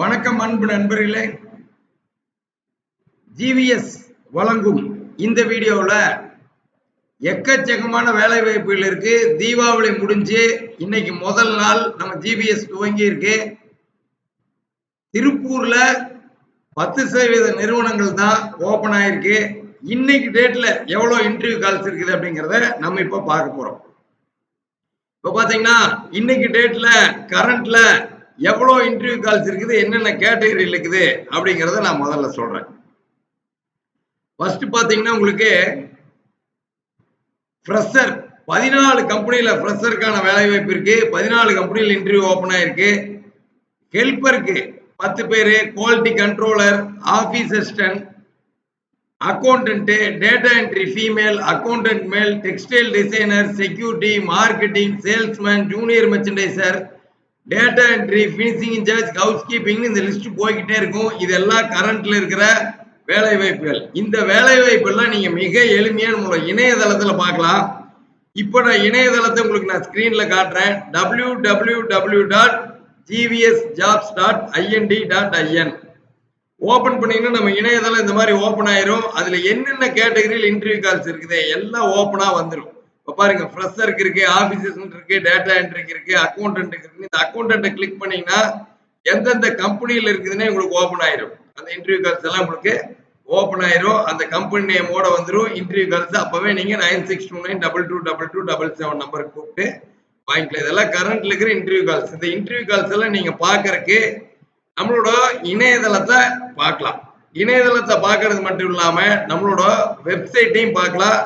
வணக்கம் அன்பு நண்பர்களே. ஜிவிஎஸ் வழங்கும் இந்த வீடியோவில் எக்கச்சக்கமான வேலை வாய்ப்புகள் இருக்கு. தீபாவளி முடிஞ்சு இன்னைக்கு முதல் நாள் நம்ம ஜிபிஎஸ் துவங்கி இருக்கு திருப்பூர்ல பத்து சதவீத நிறுவனங்கள் தான் ஓபன் ஆயிருக்கு. இன்னைக்கு டேட்ல எவ்வளவு இன்டர்வியூ கால்ஸ் இருக்குது அப்படிங்கிறத நம்ம இப்ப பார்க்க போறோம். இப்ப பாத்தீங்கன்னா இன்னைக்கு டேட்ல கரண்ட்ல எவ்வளோ இன்டர்வியூ கால்ஸ் இருக்குது என்னென்ன கேட்டகரி இருக்குது அப்படிங்கிறத நான் முதல்ல சொல்றேன். ஃபர்ஸ்ட் பார்த்தீங்கன்னா உங்களுக்கு ஃப்ரெஷர் பதினாலு கம்பெனியில் ஃப்ரெஷருக்கான வேலை வாய்ப்பு இருக்கு. பதினாலு கம்பெனியில் இன்டர்வியூ ஓப்பன் ஆயிருக்கு. ஹெல்ப்பருக்கு பத்து பேர் quality controller office assistant accountant data entry female accountant male textile designer security marketing salesman junior merchandiser data entry finishing incharge house keeping இந்த லிஸ்ட் போய்கிட்டே இருக்கும். இதெல்லாம் கரண்ட்ல இருக்கிற வேலை வாய்ப்புகள் இந்த வேலை வாய்ப்புகள்லாம் நீங்க மிக எளிமையான மூலம் இணையதளத்துல பார்க்கலாம். இப்போ நான் இணையதளத்தை உங்களுக்கு நான் ஸ்கிரீன்ல காட்டுறேன். W W W dot GVS jobs dot INT dot IN open பண்ணீங்கன்னா நம்ம இணையதளம் இந்த மாதிரி ஓப்பன் ஆயிரும். அதுல என்னென்ன கேட்டகரியில் இன்டர்வியூ கால்ஸ் இருக்குது எல்லாம் ஓப்பனா வந்துடும் இப்போ பாருங்க ஃப்ரெஷருக்கு இருக்கு ஆபீசஸ் இருக்கு டேட்டா என்ட்ரிக்கு இருக்கு அக்கௌண்டன்ட் இருக்கு. இந்த அக்கௌண்டன்ட்டை கிளிக் பண்ணீங்கன்னா எந்தெந்த கம்பெனியில் இருக்குதுன்னே உங்களுக்கு ஓப்பன் ஆயிரும். அந்த இன்டர்வியூ கால்ஸ் எல்லாம் உங்களுக்கு ஓப்பன் ஆயிரும். அந்த கம்பெனி நேமோட வந்துடும் இன்டர்வியூ கால்ஸ் அப்பவே நீங்க nine six two nine double two double two double seven நம்பருக்கு கூப்பிட்டு வாங்கிக்கலாம். இதெல்லாம் கரண்ட்ல இருக்கிற இன்டர்வியூ கால்ஸ் இந்த இன்டர்வியூ கால்ஸ் எல்லாம் நீங்க பாக்குறதுக்கு நம்மளோட இணையதளத்தை பார்க்கலாம். இணையதளத்தை பார்க்கறது மட்டும் இல்லாம நம்மளோட வெப்சைட்டையும் பார்க்கலாம்.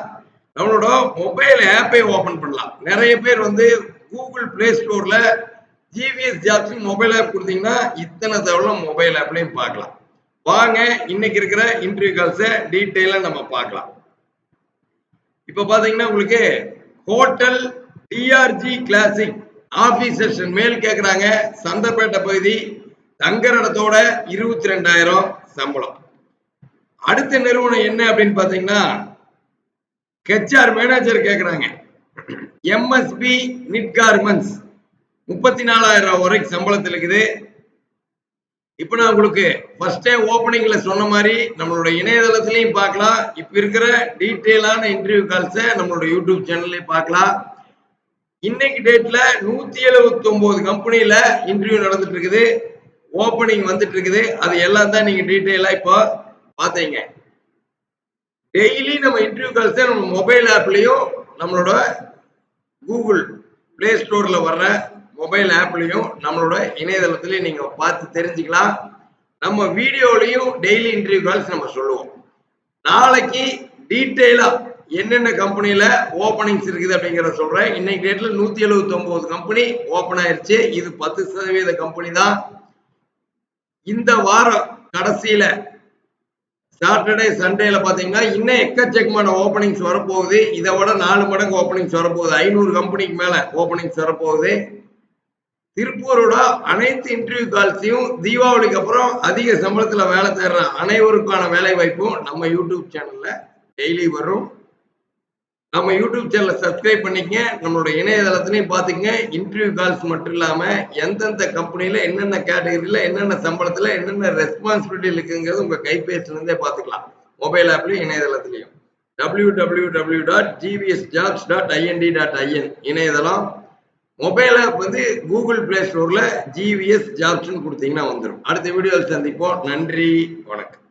நம்மளோட மொபைல் ஆப்பை ஓபன் பண்ணலாம். நிறைய பேர் வந்து கூகுள் பிளே ஸ்டோர்ல ஜிவிஎஸ் ஜாப்ஸ் மொபைல் ஆப் கொடுத்தீங்கன்னா இத்தனை தவிர மொபைல் ஆப்லையும் பார்க்கலாம். வாங்க இன்னைக்கு இருக்கிற இன்டர்வியூ கால்ஸை டீட்டெயிலாக நம்ம பார்க்கலாம். இப்போ பார்த்தீங்கன்னா உங்களுக்கு hotel TRG classic office session male கேட்குறாங்க சந்தர்பேட்டை பகுதி தங்குற இடத்தோட இருபத்தி ரெண்டாயிரம் சம்பளம். அடுத்த நிறுவனம் என்ன அப்படின்னு பார்த்தீங்கன்னா ஹெச்ஆர் மேனேஜர் கேட்குறாங்க எம்எஸ்பி நிட் கார்மெண்ட்ஸ் முப்பத்தி நாலாயிரம் ரூபாய் வரைக்கும் சம்பளத்தில் இருக்குது. இப்போ நான் உங்களுக்கு ஃபர்ஸ்ட் ஓப்பனிங்கில் ஓப்பனிங்ல சொன்ன மாதிரி நம்மளோட இணையதளத்திலையும் பார்க்கலாம். இப்போ இருக்கிற டீட்டெயிலான இன்டர்வியூ கால்ஸை நம்மளோட யூடியூப் சேனல்லையும் பார்க்கலாம். இன்னைக்கு டேட்ல நூத்தி எழுபத்தி ஒன்பது கம்பெனியில இன்டர்வியூ நடந்துட்டு இருக்குது. ஓப்பனிங் வந்துட்டு இருக்குது. அது எல்லாம் தான் நீங்க டீட்டெயிலா இப்போ பார்த்தீங்க டெய்லி நம்ம இன்டர்வியூ கால்ஸை நம்ம மொபைல் ஆப்லேயும் நம்மளோட கூகுள் பிளே ஸ்டோரில் வர்ற மொபைல் ஆப்லேயும் நம்மளோட இணையதளத்திலையும் நீங்கள் பார்த்து தெரிஞ்சுக்கலாம். நம்ம வீடியோலையும் டெய்லி இன்டர்வியூ கால்ஸ் நம்ம சொல்லுவோம். நாளைக்கு டீட்டெயிலாக என்னென்ன கம்பெனியில் ஓப்பனிங்ஸ் இருக்குது அப்படிங்கிறத சொல்கிறேன் இன்னைக்கு டேட்டில் நூற்றி எழுபத்தொம்போது கம்பெனி ஓப்பன் ஆயிடுச்சு இது பத்து சதவீத கம்பெனி தான். இந்த வாரம் கடைசியில் சாட்டர்டே சண்டேல பாத்தீங்கன்னா இன்னும் எக்கச்சக்கமான ஓப்பனிங்ஸ் வரப்போகுது. இதை விட நாலு மடங்கு ஓப்பனிங்ஸ் வரப்போகுது. ஐநூறு கம்பெனிக்கு மேல ஓப்பனிங்ஸ் வரப்போகுது. திருப்பூரோட அனைத்து இன்டர்வியூ கால்ஸையும் தீபாவளிக்கு அப்புறம் அதிக சம்பளத்துல வேலை தேடுற அனைவருக்கான வேலை வாய்ப்பும் நம்ம யூடியூப் சேனல்ல டெய்லி வரும். நம்ம யூடியூப் சேனலை சப்ஸ்கிரைப் பண்ணிக்கங்க. நம்மளோட இணையதளத்திலையும் பார்த்துக்கங்க. இன்டர்வியூ கால்ஸ் மட்டும் இல்லாம எந்தெந்த கம்பெனில என்னென்ன கேட்டகரியில என்னென்ன சம்பளத்துல என்னென்ன ரெஸ்பான்சிபிலிட்டி இருக்குங்கிறது உங்க கைபேசில இருந்தே பார்த்துக்கலாம். மொபைல் ஆப்லயும் இணையதளத்திலையும். W W W dot GVS jobs dot INT dot IN இணையதளம் மொபைல் ஆப் வந்து கூகுள் பிளே ஸ்டோர்ல ஜிவிஎஸ் ஜாப்ஸ்னு கொடுத்தீங்கன்னா வந்துடும் அடுத்த வீடியோவில் சந்திப்போம். நன்றி. வணக்கம்.